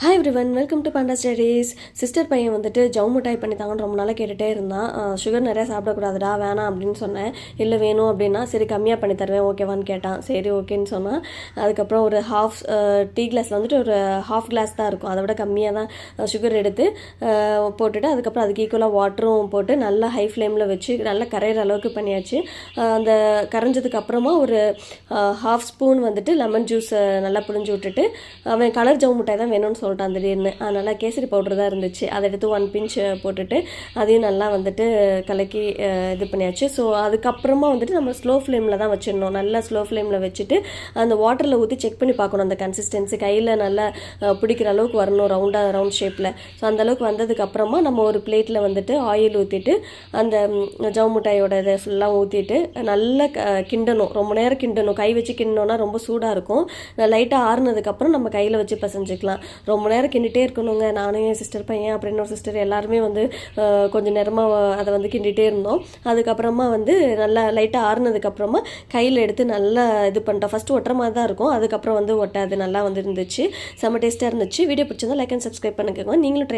Hi everyone welcome to panda studies sister பையன் வந்துட்டு ஜவு மிட்டாய் பண்ணி தாங்கன்னு ரொம்ப நாளாக கேட்டுகிட்டே இருந்தான். சுகர் நிறையா சாப்பிடக்கூடாதுடா வேணாம் அப்படின்னு சொன்னேன். இல்லை வேணும் அப்படின்னா சரி கம்மியாக பண்ணி தருவேன் ஓகேவான்னு கேட்டான். சரி ஓகேன்னு சொன்னான். அதுக்கப்புறம் ஒரு ஹாஃப் டீ கிளாஸில் வந்துட்டு ஒரு ஹாஃப் கிளாஸ் தான் இருக்கும். அதை விட கம்மியாக தான் சுகர் எடுத்து போட்டுட்டு அதுக்கப்புறம் அதுக்கு ஈக்குவலாக வாட்டரும் போட்டு நல்லா ஹை ஃப்ளேமில் வச்சு நல்லா கரையிற அளவுக்கு பண்ணியாச்சு. அந்த கரைஞ்சதுக்கு அப்புறமா ஒரு ஹாஃப் ஸ்பூன் வந்துட்டு லெமன் ஜூஸ் நல்லா புழிஞ்சு விட்டுட்டு அவன் கலர் ஜவு மிட்டாய் தான் வேணும்னு சொல்லிட்டான் திடீர்னு. அதனால் கேசரி பவுடர் தான் இருந்துச்சு. அதை எடுத்து ஒன் பிஞ்ச் போட்டுட்டு அதையும் நல்லா வந்துட்டு கலக்கி இது பண்ணியாச்சு. ஸோ அதுக்கப்புறமா வந்துட்டு நம்ம ஸ்லோ ஃப்ளேமில் தான் வச்சிடணும். நல்லா ஸ்லோ ஃப்ளேமில் வச்சுட்டு அந்த வாட்டரில் ஊற்றி செக் பண்ணி பார்க்கணும். அந்த கன்சிஸ்டன்சி கையில் நல்லா பிடிக்கிற அளவுக்கு வரணும் ரவுண்டாக ரவுண்ட் ஷேப்பில் ஸோ அந்தளவுக்கு வந்ததுக்கப்புறமா நம்ம ஒரு பிளேட்டில் வந்துட்டு ஆயில் ஊற்றிட்டு அந்த ஜவு மிட்டாயோட இதை ஃபுல்லாக ஊற்றிட்டு நல்லா க- கிண்டணும். ரொம்ப நேரம் கிண்டணும். கை வச்சு கிண்டணும்னா ரொம்ப சூடாக இருக்கும். லைட்டாக ஆறுனதுக்கப்புறம் நம்ம கையில் வச்சு பசஞ்சுக்கலாம். ரொம்ப நேரம் கிண்டிகிட்டே இருக்கணுங்க. நானும் என் சிஸ்டர் பையன் அப்படின்னு ஒரு சிஸ்டர் எல்லாருமே வந்து கொஞ்சம் நேரமாக அதை வந்து கிண்டிகிட்டே இருந்தோம். அதுக்கப்புறமா வந்து நல்லா லைட்டாக ஆறுனதுக்கப்புறமா கையில் எடுத்து நல்லா இது பண்ணிட்டோம். ஃபஸ்ட்டு ஒட்டுற மாதிரி தான் இருக்கும். அதுக்கப்புறம் வந்து ஒட்டாது. நல்லா வந்து இருந்துச்சு. செம்ம டேஸ்ட்டாக இருந்துச்சு. வீடியோ பிடிச்சிருந்தா லைக் அண்ட் சப்ஸ்கிரைப் பண்ணிக்கோங்க. நீங்களும் ட்ரை